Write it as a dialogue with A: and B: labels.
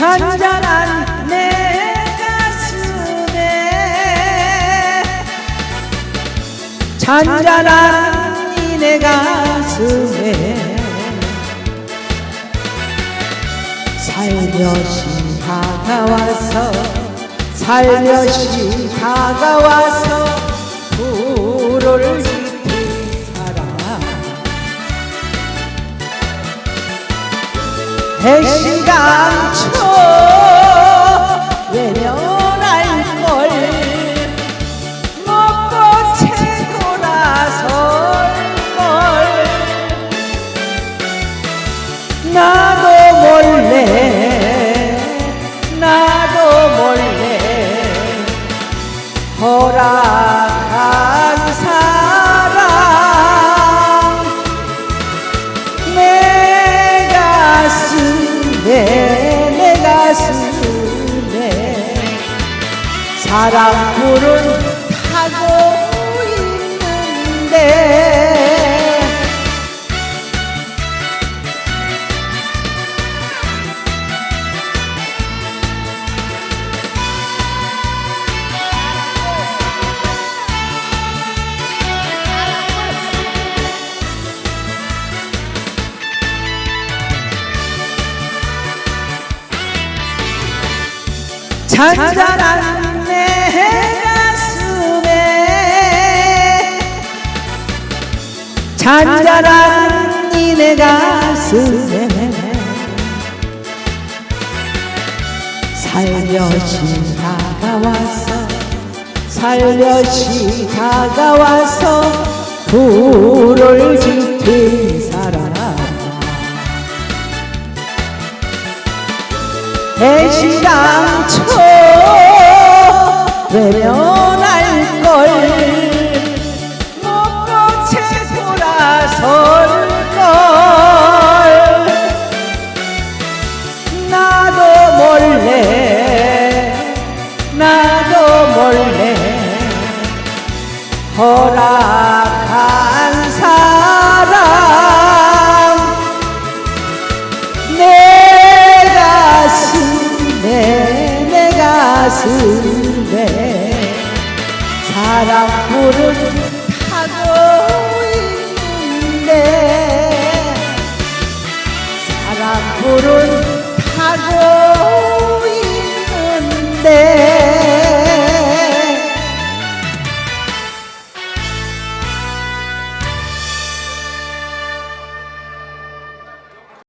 A: 잔잔한 내 가슴에. 잔잔한 이내 가슴에. 살며시 다가와서 살며시 다가와서 불을 지핀 사람 백시강 초 사랑 불은 타고 있는데. 잔잔한 잔잔한 이내 가슴에 살며시 다가와서 살며시 다가와서 불을 지핀 사람 대시당초 허락한 사랑 내 가슴에 내 가슴에 사랑 불은